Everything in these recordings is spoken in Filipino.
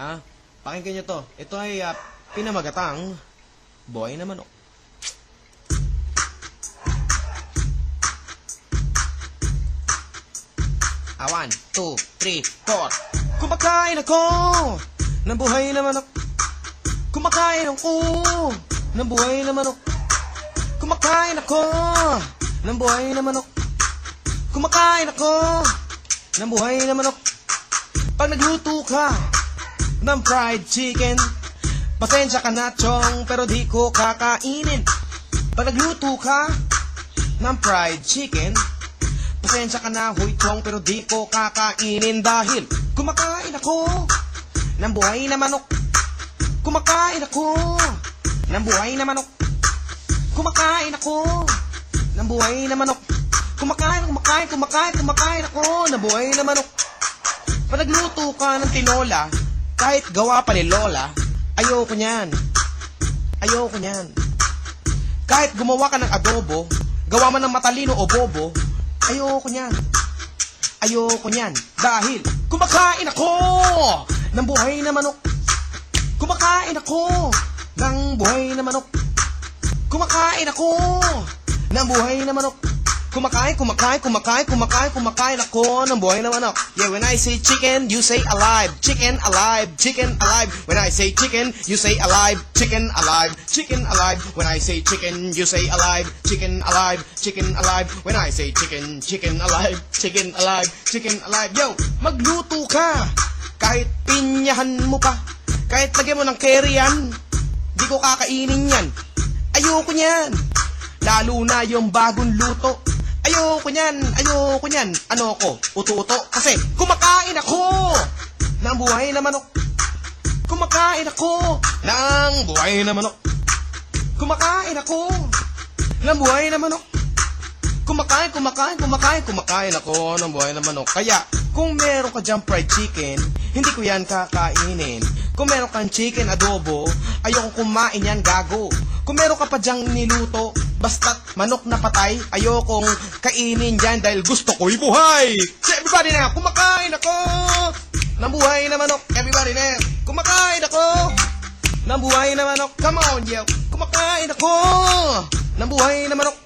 Ha? Pakinggan nyo to. Ito ay ah, pinamagatang buhay na manok. Ah, one, two, three, four. Kumakain ako ng buhay na manok. Kumakain ako ng buhay na manok. Kumakain ako ng buhay na manok. Kumakain ako ng buhay na manok. Pag nagluto ka ng fried chicken, pasensya ka na, chong, pero di ko kakainin. Pag nagluto ka ng fried chicken, pasensya ka na, huy, chong, pero di ko kakainin dahil kumakain ako ng buhay na manok. Kumakain ako ng buhay na manok. Kumakain ako ng buhay na manok. Kumakain, kumakain, kumakain, kumakain ako ng buhay na manok. Pag nagluto ka ng tinola, kahit gawa pa ni Lola, ayoko niyan. Ayoko niyan. Kahit gumawa ka ng adobo, gawa man ng matalino o bobo, ayoko niyan. Ayoko niyan. Dahil kumakain ako ng buhay na manok. Kumakain ako ng buhay na manok. Kumakain ako ng buhay na manok. Kumakain, kumakain, kumakain, kumakain, kumakain ako ng buhay na manok. Yeah, when I say chicken, you say alive. Chicken alive, chicken alive. When I say chicken, you say alive. Chicken alive, chicken alive. When I say chicken, you say alive. Chicken alive, chicken alive. When I say chicken, chicken alive. Chicken alive, chicken alive. Yo, magluto ka. Kahit pinyahan mo pa. Kahit lagyan mo ng curry yan. Di ko kakainin yan. Ayoko niyan. Lalo na yung bagong luto. Ayoko niyan, ayoko niyan. Ano ko? Uto-uto. Kasi kumakain ako ng buhay na manok. Kumakain ako ng buhay na manok. Kumakain ako ng buhay na manok. Kumakain, kumakain, kumakain, kumakain ako ng buhay na manok. Kaya, kung meron ka dyan fried chicken, hindi ko yan kakainin. Kung meron kang chicken adobo, ayoko kumain yan gago. Kung meron ka pa dyang niluto, basta't manok na patay, ayokong kainin yan dahil gusto ko'y buhay. So everybody na, kumakain ako ng na manok. Everybody na, kumakain ako ng na manok. Come on, yo. Kumakain ako ng na manok.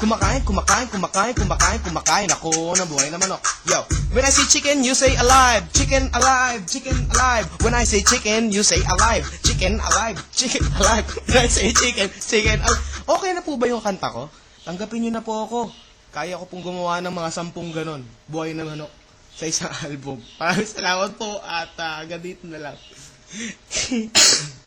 Kumakain, kumakain, kumakain, kumakain, kumakain ako ng na manok. Yo, when I say chicken, you say alive. Chicken alive, chicken alive. When I say chicken, you say alive. Chicken alive, chicken alive. When I say chicken, chicken alive. Okay na po ba yung kanta ko? Tanggapin niyo na po ako. Kaya ko pong gumawa ng mga sampung ganon. Buhay na manok sa isang album. Maraming salamat po at uh, hanggang dito na lang.